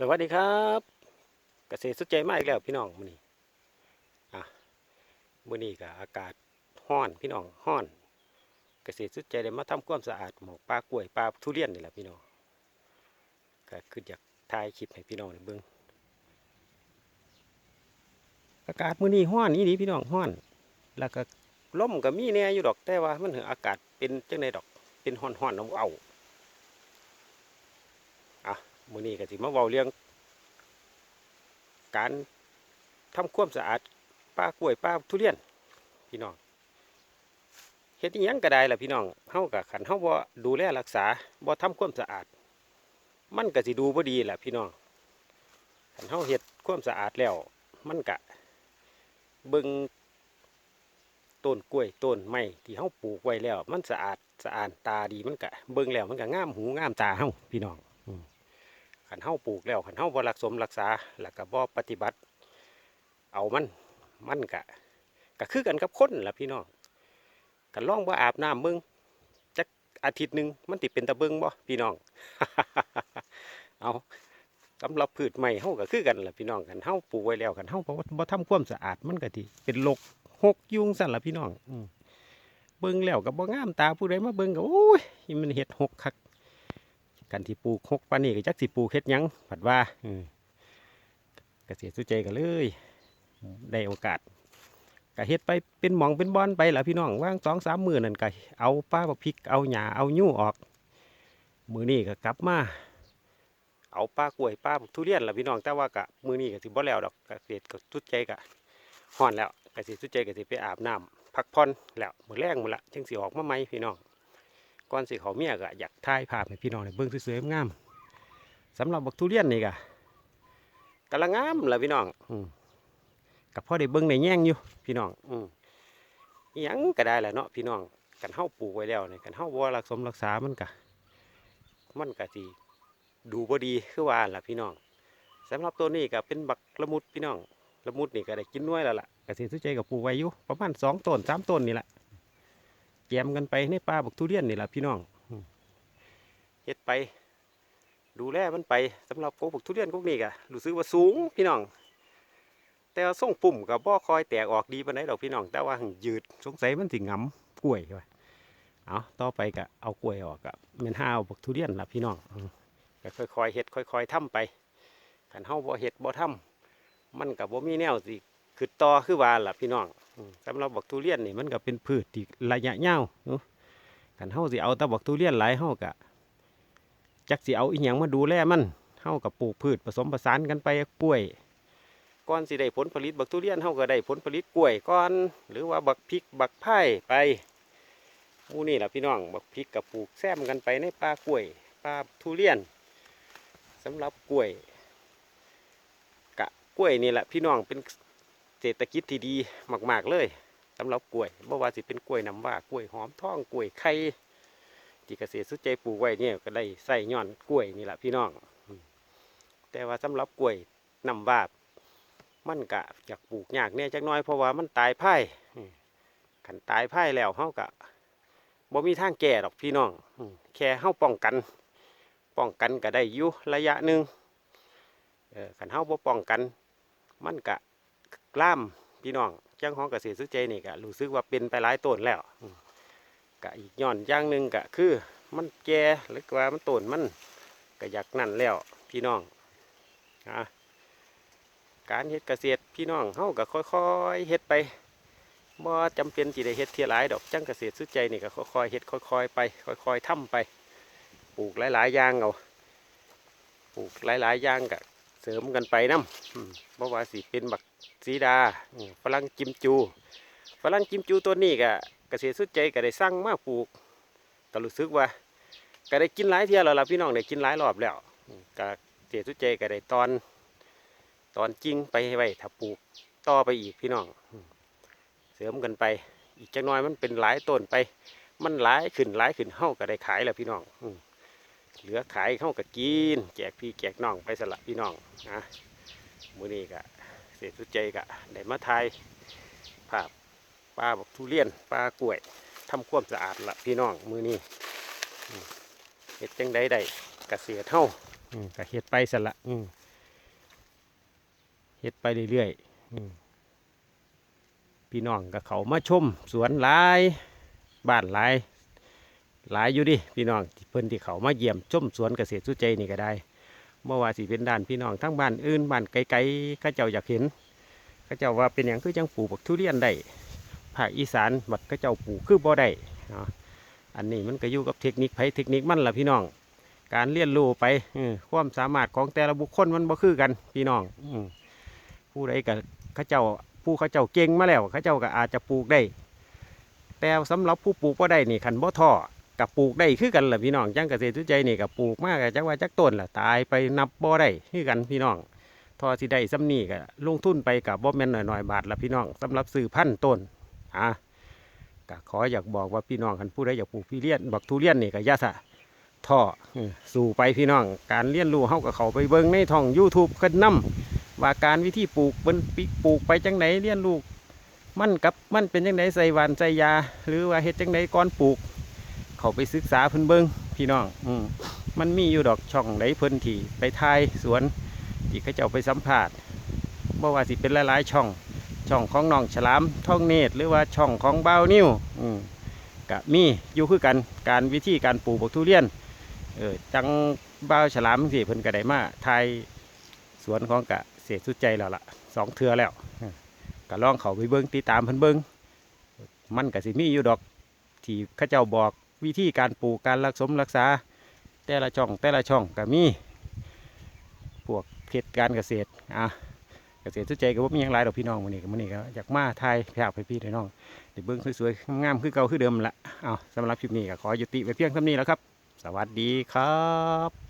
สวัสดีครับเกษตรสุดใจมากอีกแล้วพี่น้องมื้อนี้อะมื้อนี้ก็อากาศร้อนพี่น้องร้อนเกษตรสุดใจได้มาทำความสะอาดหมอกปลากล้วยปลาทุเรียนนี่แหละพี่น้องก็คืออยากถ่ายคลิปให้พี่น้องเบิ่งอากาศมื้อนี้ร้อนอีหลีพี่น้องร้อน แล้วก็ลมก็มีแน่อยู่ดอกแต่ว่ามันเหออากาศเป็นจังไดดอกเป็นร้อนๆเอาเอาอะ มื้อนี้ก็สิมาเว้าเรื่อง การทำความสะอาดปลากล้วยปลาทุเรียน พี่น้องเฮ็ดยังก็ได้ล่ะพี่น้องเฮาก็คันเฮาบ่ดูแลรักษาบ่ทำความสะอาด มันก็สิดูบ่ดีแหละพี่น้องคันเฮาเฮ็ดความสะอาดแล้ว มันก็เบิ่งต้นกล้วยต้นไม้ที่เฮาปลูกไว้แล้ว มันสะอาดสะอาดตาดีมันก็เบิ่งแล้วมันก็งามหูงามตาเฮาพี่น้อง ขันเฮาปลูกแล้วขันเฮาบรักสมรักษาแล้วก็บ่ปฏิบัติ เอามันมันกะก็คือกันกับคนล่ะพี่น้องกันลองบ่าอาบน้ำเบิ่งจักอาทิตย์หนึ่งมันติเป็นตะเบิงบ่พี่น้อง เอาสำหรับพืชใหม่เฮาก็คือกันล่ะพี่น้องกันเฮาปลูกไว้แล้วกันเฮาบ่บ่ทำความสะอาดมันก็สิเป็นโรคหกยุงสั่นล่ะพี่น้องอเบิ่งแล้วก็บ่งามตาผู้ใดมาเบิ่งก็โอ้ยมันเฮ็ดหกคัก กันที่ปลูกหกปานนี่ก็จักสิปลูกเฮ็ดหยังผัดว่าอืมเกษตรสุใจกันเลยได้โอกาสก็เฮ็ดไปเป็นหมองเป็นบอนไปล่ะพี่น้องว่างสองสามมือนั่นก็เอาป้าบักพริกเอาหญ้าเอายู่ออก มือนี่ก็กลับมา เอาป้ากล้วยป้าบักทุเรียนล่ะพี่น้องแต่ว่าก็มือนี่ก็สิบ่แล้วดอกเกษตรก็สุดใจก็ฮ้อนแล้วเกษตรสุดใจก็สิไปอาบน้ำพักผ่อนแล้วมื้อแรงมื้อละจึงสิออกมาใหม่พี่น้อง ก่อนสิเขาเมียก็อยากถ่ายภาพให้พี่น้องได้เบิ่งสวยๆงามสำหรับบักทุเรียนนี่ก็กำลังงามล่ะพี่น้องอืมกับพ่อได้เบิ่งในแย่งอยู่ พี่น้องอืมยังก็ได้แหละเนาะพี่น้องกันเฮาปลูกไว้แล้วเนี่ยกันเฮาบ่รักสมรักษามันก็มันก็สิดูบ่ดีคือว่าล่ะพี่น้องสำหรับตัวนี้ก็เป็นบักละมุดพี่น้องละมุดนี่ก็ได้กินน้อยแล้วล่ะกษตรสุใจก็ปลูกไว้อยู่ประมาณสองต้นสามต้นนี่แหละ แจมกันไปในป่าบักทุเรียนนี่แหละพี่น้องเฮ็ดไป ดูแลมันไปสำหรับโกบักทุเรียนพวกนี้ก็รู้สึกว่าสูงพี่น้อง แต่ว่าส่งปุ่มกับบ่อคอยแตกออกดีปานใดดอกพี่น้อง แต่ว่าหังยืดสงสัยมันสิงำกล้วยว่ะเอาต่อไปก็เอากล้วยออกก็แม่นห้าเอาบักทุเรียนล่ะพี่น้องก็ค่อยๆเฮ็ดค่อยๆทำไปคันเฮาบ่เฮ็ดบ่ทำมันก็บ่มีแนวสิคือต่อคือว่าล่ะพี่น้อง สำหรับบักทุเรียนนี่มันก็เป็นพืชที่ระยะยาวเนาะกันเฮาสิเอาแต่บักทุเรียนหลายเฮากะจักสิเอาอีหยังมาดูแลมันเฮากับปลูกพืชผสมผสานกันไปกล้วยก่อนสิได้ผลผลิตบักทุเรียนเฮาก็ได้ผลผลิตกล้วยก่อน หรือว่าบักพริกบักไผ่ไปหมู่นี่ล่ะพี่น้องบักพริกกับปลูกแซมกันไปในป่ากล้วยป่าทุเรียนสำหรับกล้วยกะกล้วยนี่แหละพี่น้องเป็น ศรษฐกิจที่ดีมาก ๆ เลยสำหรับกล้วยบ่ว่าสิเป็นกล้วยน้ำว้ากล้วยหอมทองกล้วยไข่ที่เกษตรสุดใจปลูกไว้เนี่ยก็ได้ใส่ย้อนกล้วยนี่แหละพี่น้อง แต่ว่าสำหรับกล้วยน้ำว้ามันกะอยากปลูกยากเนี่ยจักน้อยเพราะว่ามันตายไผ่ขันตายไผ่แล้วเฮากะบ่มีทางแก่ดอกพี่น้องแค่เฮาป้องกัน ป้องกันก็ได้อยู่ระยะหนึ่งขันเฮาบ่ป้องกัน มันกะ ล้ามพี่น้องจ้างของเกษตรสุใจนี่ก็รู้สึกว่าเป็นไปหลายต้นแล้วกะอีกย้อนอย่างหนึ่งก็คือ มันแก่หรือว่ามันต้นมันก็อยากนั่นแล้วพี่น้องอะการเฮ็ดเกษตรพี่น้องเฮาก็ค่อยๆเฮ็ดไปบ่จำเป็นสิได้เฮ็ดเทียหลายดอกจังเกษตรสุใจนี่ก็ค่อยๆเฮ็ดค่อยๆไป ค่อย ๆทำไป ปลูกหลายๆอย่างเอาปลูกหลายๆอย่างก็ เสริมกันไปนํอืมบ่ว่าสิเป็นบักสีดาฝรั่งกิมจูฝรั่งกิมจูตัวนี้ก็เกษตรสุดใจก็ได้สร้างมาปลูกก็รู้สึกว่าก็ได้กินหลายเที่ยแล้วล่ะพี่น้องได้กินหลายรอบแล้วก็เกษตรสุดใจก็ได้ตอน ตอนจริงไปไว้ถ้าปลูกต่อไปอีกพี่น้องเสริมกันไป อีกจักน้อยมันเป็นหลายต้นไป มันหลายขึ้นหลายขึ้นเฮาก็ได้ขายแล้วพี่น้องอื เหลือขายเฮาก็กิน แจกพี่แจกน้องไปสละพี่น้องนะมือนี้ก็เศษสุดใจกะได้มาถ่ายภาพปลาบอกทุเรียนปลากล้วยทำความสะอาดละพี่น้องมือนี้เห็ดจังใดได้กระเสียเท่าอืมกะเห็ดไปสละอืมเฮ็ดไปเรื่อยๆพี่น้องกับเขามาชมสวนลายบ้านลาย หลายอยู่ดิพี่น้องเพิ่นที่เขามาเยี่ยมชมสวนเกษตรสุใจนี่ก็ได้เมื่อว่าสิเป็นด้านพี่น้องทั้งบ้านอื่นบ้านไกลๆข้าเจ้าอยากเห็นข้าเจ้าว่าเป็นอย่างคือจังปลูกบักทุเรียนได้ภาคอีสานบัดข้าเจ้าปลูกคือบ่ได้เนาะอันนี้มันก็อยู่กับเทคนิคไผเทคนิคมันล่ะพี่น้อง การเรียนรู้ไปอความสามารถของแต่ละบุคคลมันบ่คือกันพี่น้องอืผู้ใดก็เข้าเจ้าผู้เขาเจ้าเก่งมาแล้วเขาเจ้าก็อาจจะปลูกได้ แต่สำหรับผู้ปลูกบ่ได้นี่คันบ่ท้อ กับปลูกได้คือกันล่ะพี่น้องจังเกษตรทุใจนี่กับปลูกมากจักว่าจักต้นล่ะตายไปนับบ่ได้คือกันพี่น้องทอสิได้ซ้ำนี่ก็ลงทุนไปกับบ่แม่นหน่อยๆบาทละพี่น้องสำหรับซื้อพันต้นอะก็ขออยากบอกว่าพี่น้องคันผู้ใดอยากปลูกพี่เลี้ยนบักทุเรียนนี่ก็อยาสะท่อสู่ไปพี่น้อง การเรียนรู้เฮากับเขาไปเบิ่งในท่อง YouTube ขึ้นนํว่าการวิธีปลูกเบิ่นปิปลูกไปจังไหนเรียนรู้มันกับมันเป็นจังไดใส่หวานใส่ยา หรือว่าเฮ็ดจังไดก่อนปลูก เขาไปศึกษาเพิ่นเบิงพี่น้องอืมมันมีอยู่ดอกช่องไหนเพิ่นที่ไปทายสวนที่เขาเจ้าไปสัมภาษณ์บ่ว่าสิเป็นหลายๆช่อง ช่องของน้องฉลามท่องเนตรหรือว่าช่องของเบ่านิ้วอืมก็มีอยู่คือกันการวิธีการปลูกบักทุเรียนเออจังเบ่าฉลามสิเพิ่นก็ได้มาทายสวนของกะเสียสุดใจแล้วล่ะสองเทือแล้วก็ลองเขาไปเบิ้งติดตามเพิ่นเบิ้งมันก็สิมีอยู่ดอกที่ข้าเจ้าบอก วิธีการปลูกการรักสมรักษา แต่ละช่องแต่ละช่องก็มีพวกเพชรการเกษตรอะเกษตรสุดใจก็บ่มีอย่างไรดอกพี่น้องมื้อนี้ก็มื้อนี้ก็อยากมาถ่ายภาพให้พี่ให้น้องได้เบิ่งสวยๆงามๆคือเก่าคือเดิมละเอาสำหรับคลิปนี้ก็ขอยุติไว้เพียงเท่านี้แล้วครับ สวัสดีครับ